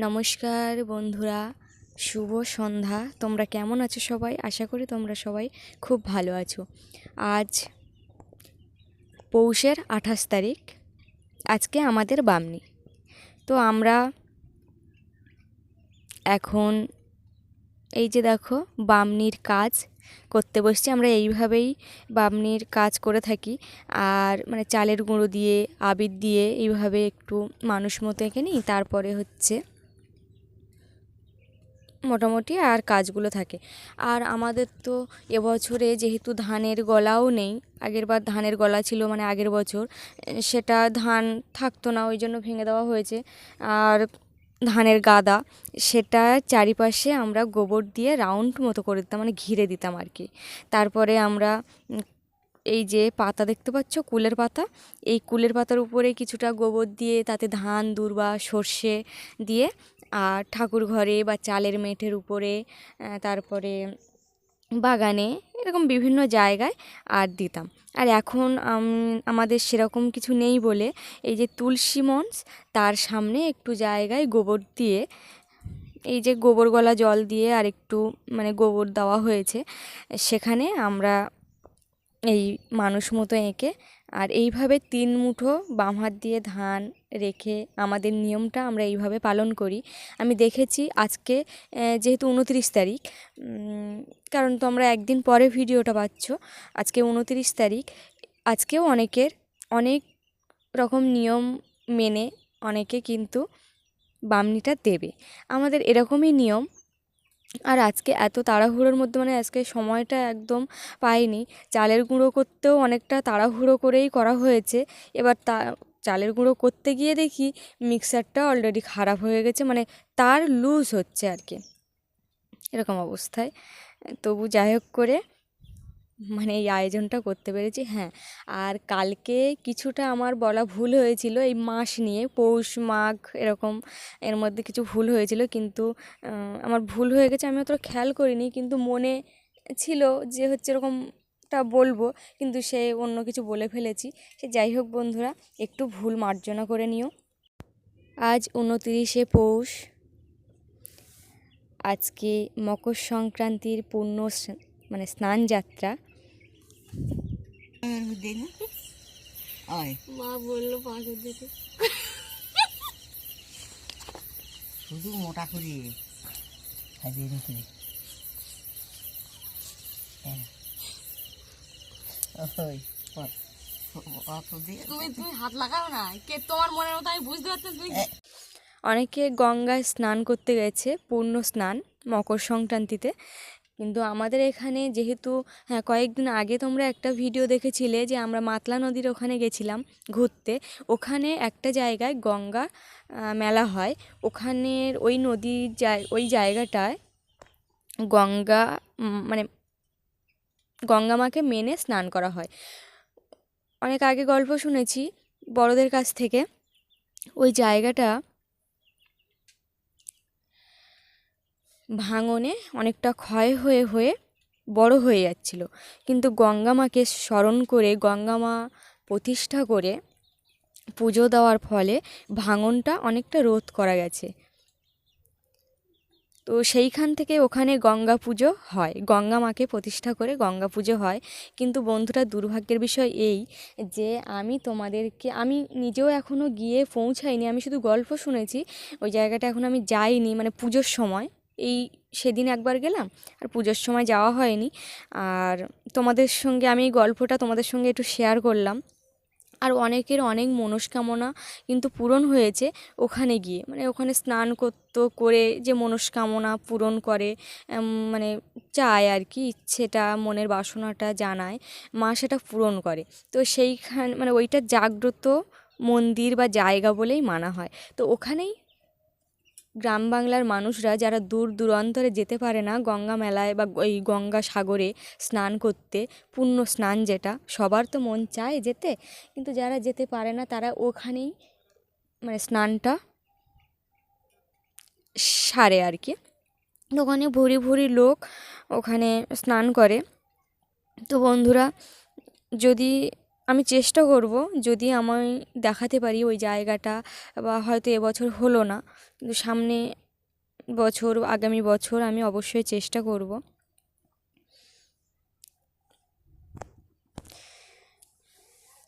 নমস্কার বন্ধুরা, শুভ সন্ধ্যা। তোমরা কেমন আছো সবাই? আশা করি তোমরা সবাই খুব ভালো আছো। আজ পৌষের আঠাশ তারিখ, আজকে আমাদের বামনি। তো আমরা এখন এই যে দেখো, বামনির কাজ করতে বসছি। আমরা এইভাবেই বামনির কাজ করে থাকি। আর মানে চালের গুঁড়ো দিয়ে, আবির দিয়ে এইভাবে একটু মানুষ মতো এঁকে নিই। তারপরে হচ্ছে মোটামুটি আর কাজগুলো থাকে। আর আমাদের তো এবছরে যেহেতু ধানের গলাও নেই আগেরবার ধানের গলা ছিল মানে আগের বছর, সেটা ধান থাকতো না, ওই জন্য ভেঙে দেওয়া হয়েছে। আর ধানের গাদা, সেটা চারিপাশে আমরা গোবর দিয়ে রাউন্ড মতো করে দিতাম মানে ঘিরে দিতাম আর কি। তারপরে আমরা এই যে পাতা দেখতে পাচ্ছ, কুলের পাতা, এই কুলের পাতার উপরে কিছুটা গোবর দিয়ে তাতে ধান, দূর্বা, সর্ষে দিয়ে আর ঠাকুর ঘরে বা চালের মেঠের উপরে তারপরে বাগানে এরকম বিভিন্ন জায়গায় আর দিতাম। আর এখন আমাদের সেরকম কিছু নেই বলে এই যে তুলসী মঞ্চ, তার সামনে একটু জায়গায় গোবর দিয়ে, এই যে গোবর গলা জল দিয়ে আর একটু মানে গোবর দেওয়া হয়েছে, সেখানে আমরা এই মানুষ মতো এঁকে আর এইভাবে তিন মুঠো বাম হাত দিয়ে ধান রেখে আমাদের নিয়মটা আমরা এইভাবে পালন করি। আমি দেখেছি আজকে যেহেতু উনত্রিশ তারিখ কারণ তোমরা একদিন পরে ভিডিওটা পাচ্ছ, আজকে উনত্রিশ তারিখ, আজকেও অনেকের অনেক রকম নিয়ম মেনে অনেকে কিন্তু বামনিটা দেবে। আমাদের এরকমই নিয়ম আর আজকে এত তাড়াহুড়োর মধ্যে মানে আজকে সময়টা একদম পাইনি। চালের গুঁড়ো করতেও অনেকটা তাড়াহুড়ো করেই করা হয়েছে। এবার তা, চালের গুঁড়ো করতে গিয়ে দেখি মিক্সারটা অলরেডি খারাপ হয়ে গেছে মানে তার লুজ হচ্ছে আর কি। এরকম অবস্থায়। তবু যাই হোক করে মানে এই আয়োজনটা করতে পেরেছি হ্যাঁ। আর কালকে কিছুটা আমার বলা ভুল হয়েছিল, এই মাস নিয়ে, পৌষ, মাঘ এরকম এর মধ্যে কিছু ভুল হয়েছিল, কিন্তু আমার ভুল হয়ে গেছে, আমি অতটা খেয়াল করিনি, কিন্তু মনে ছিল যে হচ্ছে এরকমটা বলব, কিন্তু সে অন্য কিছু বলে ফেলেছি। সে যাই হোক বন্ধুরা, একটু ভুল মার্জনা করে নিও। আজ উনতিরিশে পৌষ, আজকে মকর সংক্রান্তির পূর্ণ মানে স্নান যাত্রা। মা বলল পাঁচের দিতে শুধু মোটা করে সাজিয়ে রেখে না অনেকে গঙ্গায় স্নান করতে গেছে, পূর্ণ স্নান, মকর সংক্রান্তিতে। কিন্তু আমাদের এখানে যেহেতু হ্যাঁ কয়েকদিন আগে তোমরা একটা ভিডিও দেখেছিলে যে আমরা মাতলা নদীর ওখানে গেছিলাম ঘুরতে। ওখানে একটা জায়গায় গঙ্গা মেলা হয়। ওখানের ওই নদীর ওই জায়গাটায় গঙ্গা মানে গঙ্গা মাকে মেনে স্নান করা হয়। অনেক আগে গল্প শুনেছি বড়দের কাছ থেকে। ওই জায়গাটা ভাঙনে অনেকটা ক্ষয় হয়ে হয়ে বড় হয়ে যাচ্ছিল। কিন্তু গঙ্গা মাকে স্মরণ করে গঙ্গা মা প্রতিষ্ঠা করে পুজো দেওয়ার ফলে ভাঙনটা অনেকটা রোধ করা গেছে। তো সেইখান থেকে ওখানে গঙ্গা পুজো হয়। গঙ্গা মাকে প্রতিষ্ঠা করে গঙ্গা পুজো হয়। কিন্তু বন্ধুরা, দুর্ভাগ্যের বিষয় এই যে আমি তোমাদেরকে, আমি নিজেও এখনও গিয়ে পৌঁছাইনি। আমি শুধু গল্প শুনেছি। ওই জায়গাটা এখন আমি যাইনি মানে পুজোর সময়। এই সেদিন একবার গেলাম আর পুজোর সময় যাওয়া হয়নি। আর তোমাদের সঙ্গে আমি এই গল্পটা তোমাদের সঙ্গে একটু শেয়ার করলাম। আর অনেকের অনেক মনস্কামনা কিন্তু পূরণ হয়েছে ওখানে গিয়ে। মানে ওখানে স্নান করতো, করে যে মনস্কামনা পূরণ করে মানে চায় আর কি, ইচ্ছেটা, মনের বাসনাটা জানায়, মা সেটা পূরণ করে। তো সেইখান মানে ওইটা জাগ্রত মন্দির বা জায়গা বলেই মানা হয়। তো ওখানেই গ্রাম বাংলার মানুষরা যারা দূর দূরান্তরে যেতে পারে না, গঙ্গা মেলায় বা ওই গঙ্গা সাগরে স্নান করতে পুণ্য স্নান যেটা, সবার তো মন চায় যেতে। কিন্তু যারা যেতে পারে না, তারা ওখানেই মানে স্নানটা সারে আর কি। ওখানে ভুরি ভুরি লোক ওখানে স্নান করে। তো বন্ধুরা, যদি আমি চেষ্টা করব যদি আমি দেখাতে পারি ওই জায়গাটা বা হয়তো এবছর হলো না। কিন্তু সামনে বছর, আগামী বছর আমি অবশ্যই চেষ্টা করব।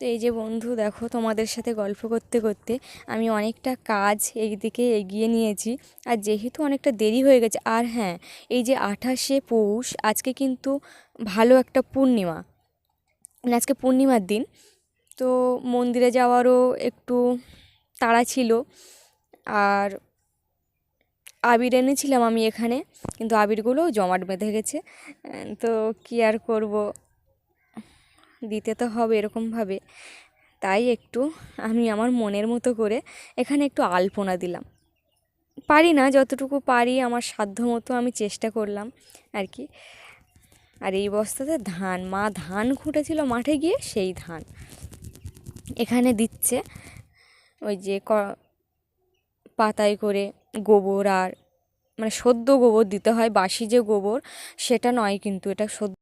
তো এই যে বন্ধু, দেখো তোমাদের সাথে গল্প করতে করতে আমি অনেকটা কাজ এই দিকে এগিয়ে নিয়েছি। আর যেহেতু অনেকটা দেরি হয়ে গেছে, আর হ্যাঁ এই যে আঠাশে পৌষ, আজকে কিন্তু ভালো একটা পূর্ণিমা। মানে আজকে পূর্ণিমার দিন, তো মন্দিরে যাওয়ারও একটু তাড়া ছিল। আর আবির এনেছিলাম আমি এখানে, কিন্তু আবিরগুলো জমাট বেঁধে গেছে। তো কী আর করব? দিতে তো হবে এরকমভাবে। তাই একটু আমি আমার মনের মতো করে এখানে একটু আলপনা দিলাম। পারি না, যতটুকু পারি, আমার সাধ্য মতো আমি চেষ্টা করলাম আর কি। আর এই বস্তাতে ধান, মা ধান খুঁটেছিল মাঠে গিয়ে সেই ধান। এখানে দিচ্ছে ওই যে ক, পাতায় করে গোবর আর মানে সদ্য গোবর দিতে হয়, বাসি যে গোবর সেটা নয় কিন্তু এটা সদ্য।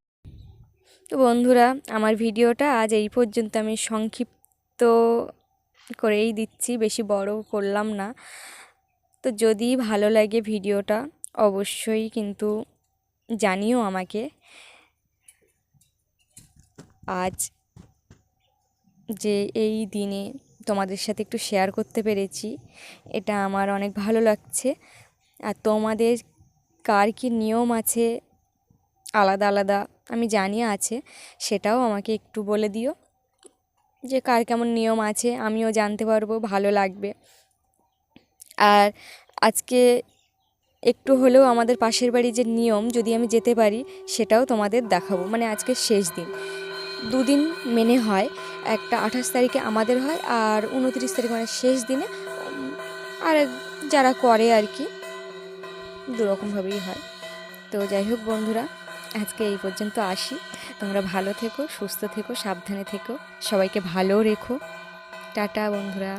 তো বন্ধুরা, আমার ভিডিওটা আজ এই পর্যন্ত আমি সংক্ষিপ্ত করেই দিচ্ছি, বেশি বড় করলাম না। তো যদি ভালো লাগে ভিডিওটা, অবশ্যই কিন্তু জানিও আমাকে। আজ যে এই দিনে তোমাদের সাথে একটু শেয়ার করতে পেরেছি, এটা আমার অনেক ভালো লাগছে। আর তোমাদের কার কী নিয়ম আছে, আলাদা আলাদা আমি জানি আছে, সেটাও আমাকে একটু বলে দিও। যে কার কেমন নিয়ম আছে, আমিও জানতে পারব, ভালো লাগবে। আর আজকে একটু হলেও আমাদের পাশের বাড়ি যে নিয়ম, যদি আমি যেতে পারি, সেটাও তোমাদের দেখাবো। মানে আজকে শেষ দিন। দুদিন মেনে হয়, একটা আঠাশ তারিখে আমাদের হয় আর উনত্রিশ তারিখ মানে শেষ দিনে, আর যারা করে আর কি, দুরকমভাবেই হয়। তো যাই হোক বন্ধুরা, আজকে এই পর্যন্ত আসি। তোমরা ভালো থেকো, সুস্থ থেকো, সাবধানে থেকো, সবাইকে ভালো রেখো। টাটা বন্ধুরা।